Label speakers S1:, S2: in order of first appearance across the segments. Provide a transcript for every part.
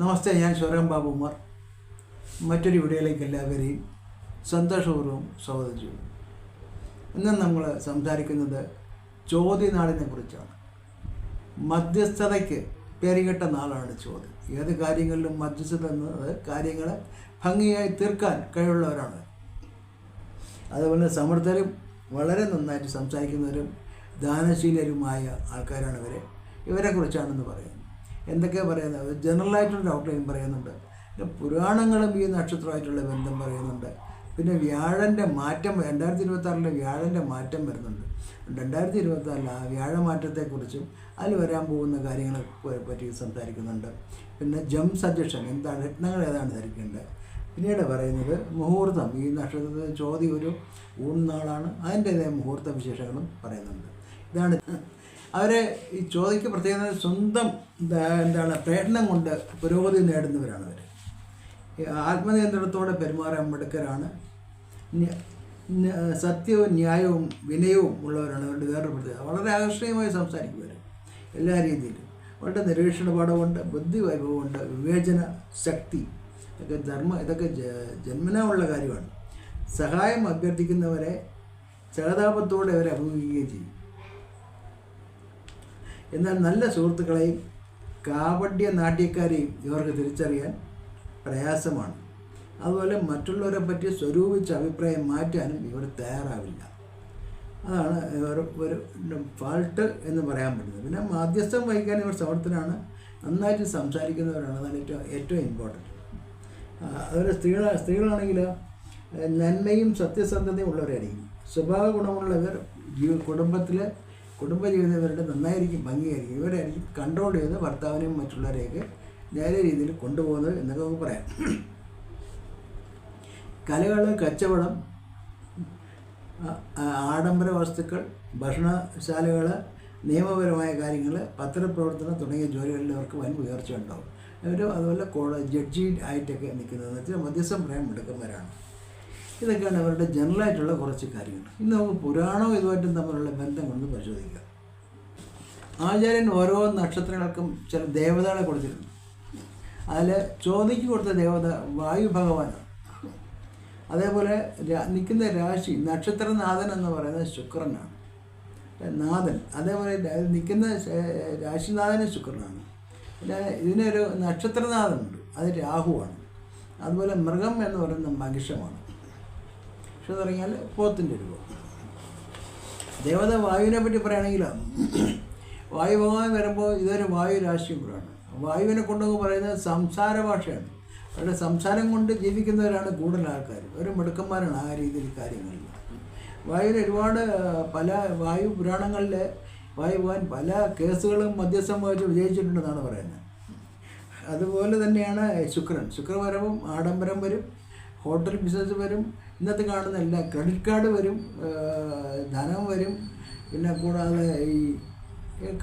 S1: നമസ്തേ ഞാൻ ശോരം ബാബുമാർ മറ്റൊരു വീഡിയോയിലേക്ക് എല്ലാവരെയും സന്തോഷപൂർവം സ്വാഗതം ചെയ്യുന്നു. ഇന്ന് നമ്മൾ സംസാരിക്കുന്നത് ചോദ്യനാളിനെ കുറിച്ചാണ്. മധ്യസ്ഥതയ്ക്ക് പേരുകെട്ട നാളാണ് ചോദ്യം. ഏത് കാര്യങ്ങളിലും മധ്യസ്ഥത എന്നത് കാര്യങ്ങളെ ഭംഗിയായി തീർക്കാൻ കഴിവുള്ളവരാണ്. അതുപോലെ സമർത്ഥരും വളരെ നന്നായിട്ട് സംസാരിക്കുന്നവരും ദാനശീലരുമായ ആൾക്കാരാണ് ഇവരെ. ഇവരെക്കുറിച്ചാണെന്ന് പറയുന്നത് എന്തൊക്കെയാണ് പറയുന്നത്? ജനറലായിട്ടുള്ള ഔട്ട്ലൈൻ പറയുന്നുണ്ട്. പിന്നെ പുരാണങ്ങളും ഈ നക്ഷത്രമായിട്ടുള്ള ബന്ധം പറയുന്നുണ്ട്. പിന്നെ വ്യാഴന്റെ മാറ്റം രണ്ടായിരത്തി ഇരുപത്താറിലെ വ്യാഴന്റെ മാറ്റം വരുന്നുണ്ട്. രണ്ടായിരത്തി ഇരുപത്താറിൽ ആ വ്യാഴമാറ്റത്തെക്കുറിച്ചും അതിൽ വരാൻ പോകുന്ന കാര്യങ്ങളെ പറ്റി സംസാരിക്കുന്നുണ്ട്. പിന്നെ ജം സജഷൻ എന്താണ്? രത്നങ്ങൾ ഏതാണ് ധരിക്കേണ്ടത്? പിന്നീട് പറയുന്നത് മുഹൂർത്തം. ഈ നക്ഷത്രത്തിൽ ചോദ്യം ഒരു ഊൺനാളാണ് അതിന്റെതായ മുഹൂർത്ത വിശേഷങ്ങളും പറയുന്നുണ്ട്. ഇതാണ് അവരെ ഈ ചോദിക്ക് പ്രത്യേകത സ്വന്തം എന്താണ് പ്രയത്നം കൊണ്ട് പുരോഗതി നേടുന്നവരാണ് അവർ ആത്മനിയന്ത്രണത്തോടെ പെരുമാറാൻ മിടുക്കരാണ്. സത്യവും ന്യായവും വിനയവും ഉള്ളവരാണ് അവരുടെ വേറൊരു പ്രത്യേകത. വളരെ ആകർഷണീയമായി സംസാരിക്കും ഇവർ എല്ലാ രീതിയിലും. അവരുടെ നിരീക്ഷണ പാഠമുണ്ട് ബുദ്ധി വൈഭവമുണ്ട് വിവേചന ശക്തി. ഇതൊക്കെ ധർമ്മ ഇതൊക്കെ ജന്മനാ ഉള്ള കാര്യമാണ്. സഹായം അഭ്യർത്ഥിക്കുന്നവരെ സഹതാപത്തോടെ അവരെ അഭിമുഖീകരിക്കുകയും ചെയ്യും. എന്നാൽ നല്ല സുഹൃത്തുക്കളെയും കാപട്യ നാട്യക്കാരെയും ഇവർക്ക് തിരിച്ചറിയാൻ പ്രയാസമാണ്. അതുപോലെ മറ്റുള്ളവരെ പറ്റി സ്വരൂപിച്ച അഭിപ്രായം മാറ്റാനും ഇവർ തയ്യാറാവില്ല. അതാണ് ഇവർ ഒരു ഫാൾട്ട് എന്ന് പറയാൻ പറ്റുന്നത്. പിന്നെ മാധ്യസ്ഥം വഹിക്കാൻ ഇവർ സമർത്ഥനാണ് നന്നായിട്ട് സംസാരിക്കുന്നവരാണ്. അതാണ് ഏറ്റവും ഏറ്റവും ഇമ്പോർട്ടന്റ് അതുപോലെ സ്ത്രീകൾ സ്ത്രീകളാണെങ്കിൽ നന്മയും സത്യസന്ധതയും ഉള്ളവരായിരിക്കും. സ്വഭാവ ഗുണമുള്ളവർ ജീവ കുടുംബത്തിൽ കുടുംബജീവിതം ഇവരുടെ നന്നായിരിക്കും ഭംഗിയായിരിക്കും. ഇവരായിരിക്കും കൺട്രോൾ ചെയ്ത് ഭർത്താവിനെയും മറ്റുള്ളവരെയൊക്കെ നേരെ രീതിയിൽ കൊണ്ടുപോകുന്നത് എന്നൊക്കെ നമുക്ക് പറയാം. കലകൾ കച്ചവടം ആഡംബര വസ്തുക്കൾ ഭക്ഷണശാലകൾ നിയമപരമായ കാര്യങ്ങൾ പത്രപ്രവർത്തനം തുടങ്ങിയ ജോലികളിൽ അവർക്ക് വൻ ഉയർച്ച ഉണ്ടാവും അവർ അതുപോലെ കോളേജ് ജഡ്ജി ആയിട്ടൊക്കെ നിൽക്കുന്നതെന്ന് വെച്ചാൽ മധ്യസ്ഥം പറയാൻ മിടുക്കന്മാരാണ്. ഇതൊക്കെയാണ് അവരുടെ ജനറലായിട്ടുള്ള കുറച്ച് കാര്യങ്ങൾ. ഇന്ന് നമുക്ക് പുരാണവും ഇതുമായിട്ടും തമ്മിലുള്ള ബന്ധം കൊണ്ട് പരിശോധിക്കാം. ആചാര്യൻ ഓരോ നക്ഷത്രങ്ങൾക്കും ചില ദേവതകളെ കൊടുത്തിരുന്നു അതിൽ ചോദിക്ക് കൊടുത്ത ദേവത വായു ഭഗവാനാണ്. അതേപോലെ നിൽക്കുന്ന രാശി നക്ഷത്രനാഥൻ എന്ന് പറയുന്നത് ശുക്രനാണ്. നാഥൻ അതേപോലെ നിൽക്കുന്ന രാശിനാഥന് ശുക്രനാണ്. പിന്നെ ഇതിനൊരു നക്ഷത്രനാഥനുണ്ട്. അത് രാഹുവാണ്. അതുപോലെ മൃഗം എന്ന് പറയുന്നത് മഹിഷമാണ്. പക്ഷെ തുടങ്ങിയാൽ പോത്തിന്റെ പോത്തിന്റെ രൂപം ദേവത വായുവിനെ പറ്റി പറയുകയാണെങ്കിൽ വായു ഭഗവാൻ വരുമ്പോൾ ഇതൊരു വായു രാശിയും കൂടാണ് വായുവിനെ കൊണ്ടൊക്കെ പറയുന്നത് സംസാര ഭാഷയാണ്. അവരുടെ സംസാരം കൊണ്ട് ജീവിക്കുന്നവരാണ് കൂടുതൽ ആൾക്കാർ. ഒരു മിടുക്കന്മാരാണ് ആ രീതിയിൽ കാര്യങ്ങളിൽ വായുവിൽ ഒരുപാട് പല വായു പുരാണങ്ങളിൽ വായു ഭഗവാൻ പല കേസുകളും മധ്യസ്ഥം വഹിച്ച് വിജയിച്ചിട്ടുണ്ടെന്നാണ് പറയുന്നത്. അതുപോലെ തന്നെയാണ് ശുക്രൻ. ശുക്രവരവും ആഡംബരം വരും. ഹോട്ടൽ ബിസിനസ് വരും. ഇന്നത്തെ കാണുന്ന എല്ലാ ക്രെഡിറ്റ് കാർഡ് വരും ധനം വരും പിന്നെ കൂടാതെ ഈ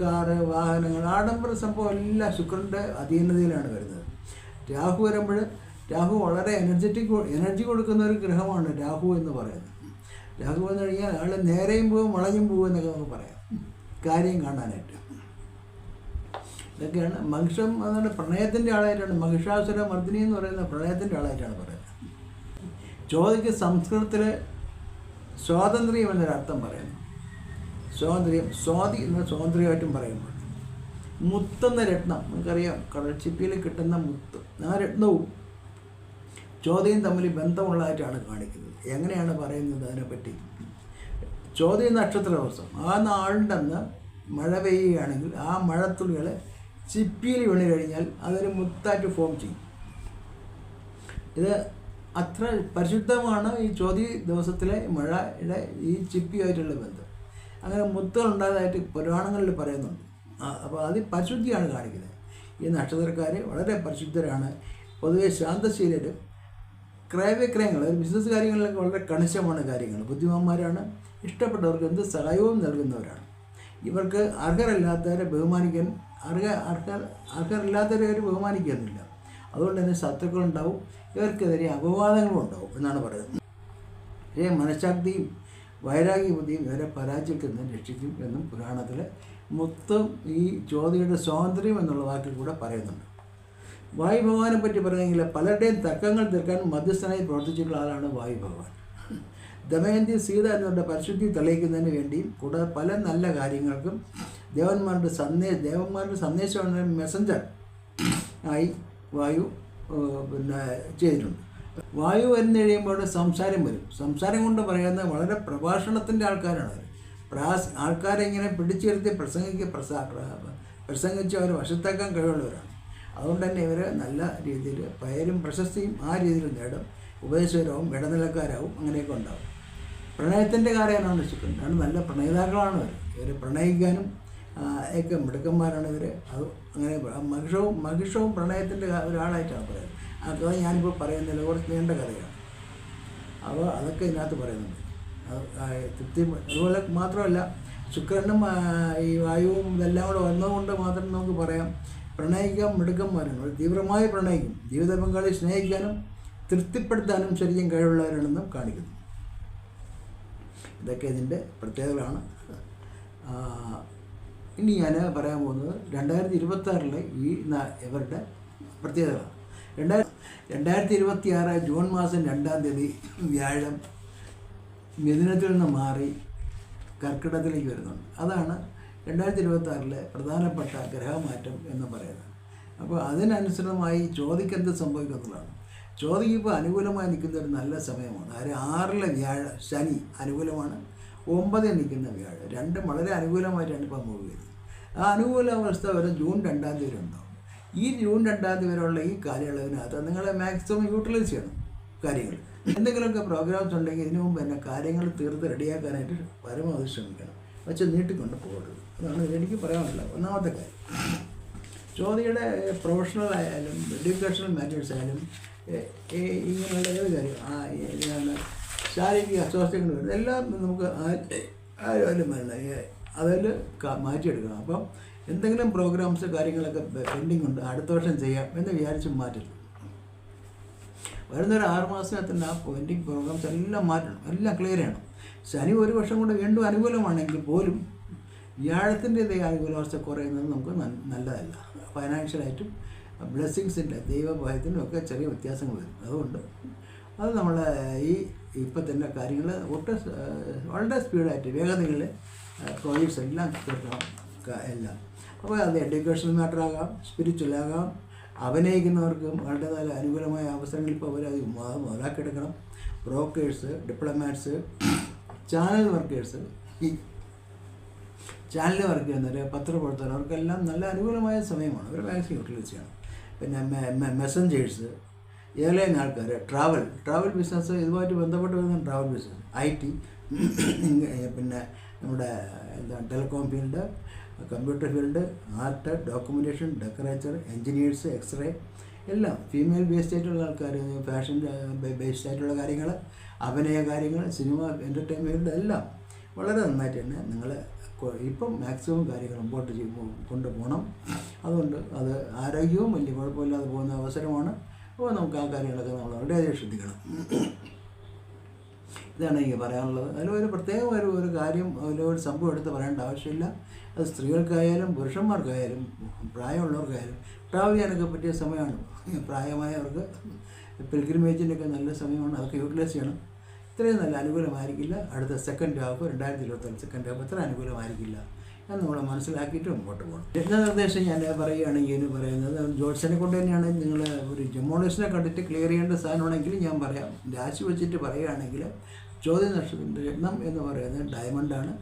S1: കാറ് വാഹനങ്ങൾ ആഡംബര സംഭവം എല്ലാം ശുക്രന്റെ അധീനതയിലാണ് വരുന്നത്. രാഹു വരുമ്പോൾ രാഹു വളരെ എനർജറ്റിക് എനർജി കൊടുക്കുന്ന ഒരു ഗ്രഹമാണ് രാഹു എന്ന് പറയുന്നത്. രാഹു എന്ന് കഴിഞ്ഞാൽ ആൾ നേരെയും പോവും വളഞ്ഞും പോകും എന്നൊക്കെ നമുക്ക് പറയാം. കാര്യം കാണാനായിട്ട്. ഇതൊക്കെയാണ് മഹിഷം പറഞ്ഞാൽ പ്രണയത്തിന്റെ ആളായിട്ടാണ്. മഹിഷാസുര മർദ്ദിനി എന്ന് പറയുന്ന പ്രണയത്തിന്റെ ആളായിട്ടാണ് പറയുന്നത്. ചോദിക്ക് സംസ്കൃതത്തിൽ സ്വാതന്ത്ര്യം എന്നൊരർത്ഥം പറയുന്നു. സ്വാതന്ത്ര്യം സ്വാതി എന്ന സ്വാതന്ത്ര്യമായിട്ടും പറയുമ്പോൾ മുത്തെന്ന രത്നം നമുക്കറിയാം കടൽച്ചിപ്പിയിൽ കിട്ടുന്ന മുത്ത് ആ രത്നവും ചോദ്യം തമ്മിൽ ബന്ധമുള്ളതായിട്ടാണ് കാണിക്കുന്നത്. എങ്ങനെയാണ് പറയുന്നത് അതിനെപ്പറ്റി? ചോദ്യ നക്ഷത്ര ദിവസം ആ നാളിന്റെ അന്ന് മഴ പെയ്യുകയാണെങ്കിൽ ആ മഴത്തുള്ളികൾ ചിപ്പിയിൽ വീണ് കഴിഞ്ഞാൽ അതൊരു മുത്തായിട്ട് ഫോം ചെയ്യും. ഇത് അത്ര പരിശുദ്ധമാണ് ഈ ചോതി ദിവസത്തിലെ മഴയുടെ ഈ ചിപ്പിയായിട്ടുള്ള ബന്ധം. അങ്ങനെ മുത്തുകൾ ഉണ്ടായതായിട്ട് പുരാണങ്ങളിൽ പറയുന്നുണ്ട്. അപ്പോൾ അത് പരിശുദ്ധിയാണ് കാണിക്കുന്നത്. ഈ നക്ഷത്രക്കാർ വളരെ പരിശുദ്ധരാണ്. പൊതുവെ ശാന്തശീലരും ക്രയവിക്രയങ്ങൾ ബിസിനസ് കാര്യങ്ങളിലൊക്കെ വളരെ കണിശമാണ് കാര്യങ്ങൾ. ബുദ്ധിമാന്മാരാണ്. ഇഷ്ടപ്പെട്ടവർക്ക് എന്ത് സഹായവും നൽകുന്നവരാണ്. ഇവർക്ക് അർഹരല്ലാത്തവരെ ബഹുമാനിക്കാൻ അർഹ അർഹർ അർഹരല്ലാത്തവരെ അവർ ബഹുമാനിക്കുന്നില്ല. അതുകൊണ്ട് തന്നെ ശത്രുക്കളുണ്ടാവും. ഇവർക്കെതിരെ അപവാദങ്ങളും ഉണ്ടാവും എന്നാണ് പറയുന്നത്. ഇതേ മനഃശാക്തിയും വൈരാഗ്യ ബുദ്ധിയും ഇവരെ പരാജയത്തിൽ രക്ഷിക്കും എന്നും പുരാണത്തിൽ മൊത്തം ഈ ചോദ്യയുടെ സ്വാതന്ത്ര്യം എന്നുള്ള വാക്കിൽ കൂടെ പറയുന്നുണ്ട്. വായു ഭഗവാനെ പറ്റി പറയുകയാണെങ്കിൽ പലരുടെയും തർക്കങ്ങൾ തീർക്കാൻ മധ്യസ്ഥനായി പ്രവർത്തിച്ചിട്ടുള്ള ആളാണ് വായു ഭഗവാൻ ദമയന്തി സീത എന്നിവരുടെ പരിശുദ്ധി തെളിയിക്കുന്നതിന് വേണ്ടിയും കൂടാതെ പല നല്ല കാര്യങ്ങൾക്കും ദേവന്മാരുടെ സന്ദേശം ദേവന്മാരുടെ സന്ദേശമാണ് മെസ്സഞ്ചർ ആയി വായു പിന്നെ ചെയ്തിട്ടുണ്ട്. വായു വരുന്ന കഴിയുമ്പോൾ സംസാരം വരും. സംസാരം കൊണ്ട് പറയുന്നത് വളരെ പ്രഭാഷണത്തിന്റെ ആൾക്കാരാണ് അവർ പ്രാസ് ആൾക്കാരെ ഇങ്ങനെ പിടിച്ചിരുത്തി പ്രസംഗിക്ക് പ്രസാ പ്രസംഗിച്ച് അവർ വശത്തേക്കാൻ കഴിവുള്ളവരാണ്. അതുകൊണ്ട് തന്നെ ഇവർ നല്ല രീതിയിൽ പേരും പ്രശസ്തിയും ആ രീതിയിൽ നേടും. ഉപദേശകരാവും ഇടനിലക്കാരാവും അങ്ങനെയൊക്കെ ഉണ്ടാവും. പ്രണയത്തിന്റെ കാര്യമാണ് വെച്ചിട്ടുണ്ട് നല്ല പ്രണയിതാക്കളാണ് അവർ ഇവർ പ്രണയിക്കാനും ഒക്കെ മിടുക്കന്മാരാണ് ഇവർ അത് അങ്ങനെ മഹിഷവും മഹിഷവും പ്രണയത്തിന്റെ ഒരാളായിട്ടാണ് പറയുന്നത്. ആ കഥ ഞാനിപ്പോൾ പറയുന്നില്ല കുറച്ച് നീണ്ട കഥയാണ്. അപ്പോൾ അതൊക്കെ ഇതിനകത്ത് പറയുന്നുണ്ട്. തൃപ്തി അതുപോലെ മാത്രമല്ല ശുക്രനും ഈ വായുവും ഇതെല്ലാം കൂടെ വന്നതുകൊണ്ട് മാത്രം നമുക്ക് പറയാം പ്രണയിക്കാൻ മിടുക്കന്മാരാണ്. തീവ്രമായി പ്രണയിക്കും. ജീവിത പങ്കാളി സ്നേഹിക്കാനും തൃപ്തിപ്പെടുത്താനും ശരിക്കും കഴിവുള്ളവരാണെന്നും കാണിക്കുന്നു. ഇതൊക്കെ ഇതിന്റെ പ്രത്യേകതകളാണ്. ഇനി ഞാൻ പറയാൻ പോകുന്നത് രണ്ടായിരത്തി ഇരുപത്തി ഈ ന- ഇവരുടെ പ്രത്യേകതകളാണ്. രണ്ടായിരത്തി രണ്ടായിരത്തി ഇരുപത്തി ആറ് ജൂൺ മാസം രണ്ടാം തീയതി വ്യാഴം മിഥുനത്തിൽ നിന്ന് മാറി കർക്കിടകത്തിലേക്ക് വരുന്നുണ്ട്. അതാണ് രണ്ടായിരത്തി ഇരുപത്തി ആറിലെ പ്രധാനപ്പെട്ട ഗ്രഹമാറ്റം എന്ന് പറയുന്നത്. അപ്പോൾ അതിനനുസൃതമായി ചോദിക്ക് എന്ത് സംഭവിക്കുന്നതാണ് ചോദിക്ക് ഇപ്പോൾ അനുകൂലമായി നിൽക്കുന്ന ഒരു നല്ല സമയമാണ്. ആര് ആറിലെ വ്യാഴ ശനി അനുകൂലമാണ്. ഒമ്പതിൽ നിൽക്കുന്ന വ്യാഴം. രണ്ടും വളരെ അനുകൂലമായിട്ടാണ് ഇപ്പോൾ മൂവ് ചെയ്തത് ആ അനുകൂല അവസ്ഥ വരെ ജൂൺ രണ്ടാം തീയതി ഉണ്ടാവും. ഈ ജൂൺ രണ്ടാം തീയതി വരെയുള്ള ഈ കാലയളവിനകത്ത് നിങ്ങൾ മാക്സിമം യൂട്ടിലൈസ് ചെയ്യണം കാര്യങ്ങൾ. എന്തെങ്കിലുമൊക്കെ പ്രോഗ്രാംസ് ഉണ്ടെങ്കിൽ ഇതിനു മുമ്പ് തന്നെ കാര്യങ്ങൾ തീർത്ത് റെഡിയാക്കാനായിട്ട് പരമാവധി ശ്രമിക്കണം. വെച്ച് നീട്ടിക്കൊണ്ട് പോകരുത്. അതാണ് എനിക്ക് പറയാനുള്ളത് ഒന്നാമത്തെ കാര്യം. ചോദ്യയുടെ പ്രൊഫഷണൽ ആയാലും എഡ്യൂക്കേഷണൽ മാറ്റേഴ്സ് ആയാലും ഇങ്ങനെയുള്ള ഏത് കാര്യം? ആ ശാരീരിക അസ്വാസ്ഥ്യങ്ങൾ വരുന്നത് എല്ലാം നമുക്ക് ആരും വരണം അതിൽ മാറ്റിയെടുക്കണം. അപ്പം എന്തെങ്കിലും പ്രോഗ്രാംസ് കാര്യങ്ങളൊക്കെ പെൻഡിങ് ഉണ്ട് അടുത്ത വർഷം ചെയ്യാം എന്ന് വിചാരിച്ച് മാറ്റരുത്. വരുന്നൊരു ആറ് മാസത്തിനകത്തുള്ള ആ പെൻഡിങ് പ്രോഗ്രാംസ് എല്ലാം മാറ്റണം. എല്ലാം ക്ലിയർ ചെയ്യണം. ശനി ഒരു വർഷം കൊണ്ട് വീണ്ടും അനുകൂലമാണെങ്കിൽ പോലും വ്യാഴത്തിന്റെ ഇതേ അനുകൂലാവസ്ഥ കുറയുന്നത് നമുക്ക് നല്ലതല്ല. ഫൈനാൻഷ്യലായിട്ടും ബ്ലെസ്സിങ്സിന്റെ ദൈവഭയത്തിനും ഒക്കെ ചെറിയ വ്യത്യാസങ്ങൾ വരും. അതുകൊണ്ട് അത് നമ്മൾ ഈ ഇപ്പം തന്നെ കാര്യങ്ങൾ ഒട്ടും വളരെ സ്പീഡായിട്ട് വേഗതയിൽ പ്രോജക്ട്സ് എല്ലാം തീർക്കണം ക- എല്ലാം. അപ്പോൾ അത് എഡ്യൂക്കേഷൻ മാറ്ററാകാം സ്പിരിച്വലാകാം അഭിനയിക്കുന്നവർക്കും വളരെ നല്ല അനുകൂലമായ അവസരങ്ങൾ ഇപ്പോൾ അവർ അത് മുത- മുതലാക്കിയെടുക്കണം. ബ്രോക്കേഴ്സ് ഡിപ്ലോമാറ്റ്സ് ചാനൽ വർക്കേഴ്സ് ഈ ചാനൽ വർക്ക് ചെയ്യുന്നവർ പത്രപ്രവർത്തകർ അവർക്കെല്ലാം നല്ല അനുകൂലമായ സമയമാണ്. അവർ മാക്സിമം യൂട്ടിലൈസ് ചെയ്യണം. പിന്നെ മെസ്സഞ്ചേഴ്സ് എയർലൈൻ ആൾക്കാർ ട്രാവൽ ട്രാവൽ ബിസിനസ് ഇതുമായിട്ട് ബന്ധപ്പെട്ട് വരുന്ന ട്രാവൽ ബിസിനസ് ഐ ടി പിന്നെ നമ്മുടെ എന്താ telecom field computer field art documentation ഡെക്കറേച്ചർ engineers x-ray എല്ലാം ഫീമെയിൽ ബേസ്ഡ് ആയിട്ടുള്ള ആൾക്കാർ ഫാഷൻ ബേസ്ഡ് ആയിട്ടുള്ള കാര്യങ്ങൾ അഭിനയ കാര്യങ്ങൾ സിനിമ എന്റർടൈൻമെന്റ് എല്ലാം വളരെ നന്നായിട്ട് തന്നെ നിങ്ങൾ ഇപ്പം മാക്സിമം കാര്യങ്ങൾ മുമ്പോട്ട് കൊണ്ടുപോകണം അതുകൊണ്ട് അത് ആരോഗ്യവും വലിയ കുഴപ്പമില്ലാതെ പോകുന്ന അവസരമാണ്. അപ്പോൾ നമുക്ക് ആ കാര്യങ്ങളൊക്കെ നമ്മൾ വളരെയധികം ശ്രദ്ധിക്കണം. ഇതാണ് എനിക്ക് പറയാനുള്ളത്. അതിൽ ഒരു പ്രത്യേക ഒരു ഒരു കാര്യം അതിൽ ഒരു സംഭവം എടുത്ത് പറയേണ്ട ആവശ്യമില്ല. അത് സ്ത്രീകൾക്കായാലും പുരുഷന്മാർക്കായാലും പ്രായമുള്ളവർക്കായാലും ട്രാവൽ ചെയ്യാനൊക്കെ പറ്റിയ സമയമാണ്. പ്രായമായവർക്ക് പിൽഗ്രിമേജിന്റെയൊക്കെ നല്ല സമയമാണ്. അതൊക്കെ യൂട്ടിലൈസ് ചെയ്യണം. ഇത്രയും നല്ല അനുകൂലമായിരിക്കില്ല. അടുത്ത സെക്കൻഡ് ഹാഫ് രണ്ടായിരത്തി ഇരുപത്തൊന്ന് സെക്കൻഡ് ഹാഫ് അത്ര അനുകൂലമായിരിക്കില്ല. എന്ന് നമ്മൾ മനസ്സിലാക്കിയിട്ട് മുമ്പോട്ട് പോകണം. എന്റെ നിർദ്ദേശം ഞാൻ പറയുകയാണെങ്കിൽ ഇതിന് പറയുന്നത്. ജോത്സനെ കൊണ്ട് തന്നെയാണ് നിങ്ങൾ ഒരു ജമോളിസ്റ്റിനെ കണ്ടിട്ട് ക്ലിയർ ചെയ്യേണ്ട സാധനമാണെങ്കിൽ ഞാൻ പറയാം. രാശി വെച്ചിട്ട് പറയുകയാണെങ്കിൽ ചോദ്യ നക്ഷത്രത്തിന്റെ രത്നം എന്ന് പറയുന്നത് ഡയമണ്ടാണ്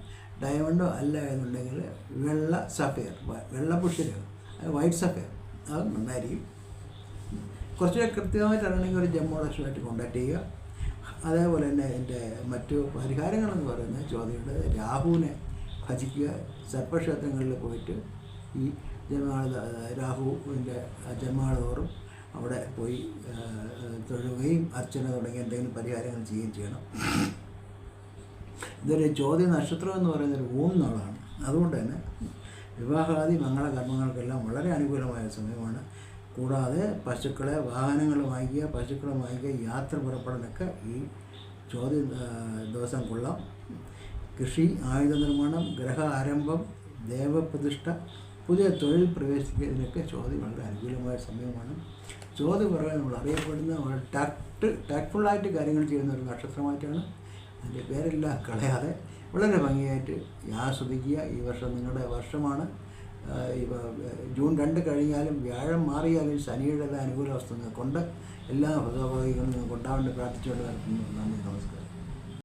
S1: ഡയമണ്ടോ അല്ല എന്നുണ്ടെങ്കിൽ വെള്ള സഫയർ വെള്ള പുഷ്യരകം വൈറ്റ് സഫയർ അത് നന്നായിരിക്കും. കുറച്ചുകൂടെ കൃത്യമായിട്ട് അറിയണമെങ്കിൽ ഒരു ജമ്മോളക്ഷമായിട്ട് കോണ്ടാക്ട് ചെയ്യുക. അതേപോലെ തന്നെ എന്റെ മറ്റു പരിഹാരങ്ങളെന്ന് പറയുന്നത് ചോദ്യയുടെ രാഹുവിനെ ഭജിക്കുക. സർപ്പക്ഷേത്രങ്ങളിൽ പോയിട്ട് ഈ ജന്മനാൾ രാഹുവിന്റെ ജന്മാള തോറും അവിടെ പോയി തൊഴുകയും അർച്ചന തുടങ്ങി എന്തെങ്കിലും പരിഹാരങ്ങൾ ചെയ്യുകയും ചെയ്യണം. ഇതൊരു ചോദ്യ നക്ഷത്രം എന്ന് പറയുന്ന ഒരു നാളാണ്. അതുകൊണ്ട് തന്നെ വിവാഹാദി മംഗളകർമ്മങ്ങൾക്കെല്ലാം വളരെ അനുകൂലമായ സമയമാണ്. കൂടാതെ പശുക്കളെ വാഹനങ്ങൾ വാങ്ങിക്കുക പശുക്കളെ വാങ്ങിക്കുക യാത്ര പുറപ്പെടാനൊക്കെ ഈ ചോദ്യ ദിവസം കൊള്ളാം. കൃഷി ആയുധ നിർമ്മാണം ഗ്രഹ ആരംഭം ദേവപ്രതിഷ്ഠ പുതിയ തൊഴിൽ പ്രവേശിക്കുന്നതിനൊക്കെ ചോദ്യം വളരെ അനുകൂലമായ സമയമാണ്. ചോദ്യം പറയാൻ നമ്മൾ അറിയപ്പെടുന്ന വളരെ ടാക്ട് ടാക്ട്ഫുള്ളായിട്ട് കാര്യങ്ങൾ ചെയ്യുന്ന ഒരു നക്ഷത്രമായിട്ടാണ്. അതിന്റെ പേരെല്ലാം കളയാതെ വളരെ ഭംഗിയായിട്ട് ആസ്വദിക്കുക. ഈ വർഷം നിങ്ങളുടെ വർഷമാണ്. ജൂൺ രണ്ട് കഴിഞ്ഞാലും വ്യാഴം മാറിയാലും ശനിയുടെ അനുകൂല അവസ്ഥ നിങ്ങൾക്കുണ്ട്. എല്ലാ ഹൃദയഭാഗികളും നിങ്ങൾക്ക് ഉണ്ടാവേണ്ടി പ്രാർത്ഥിച്ചുകൊണ്ട് നന്ദി നമസ്കാരം.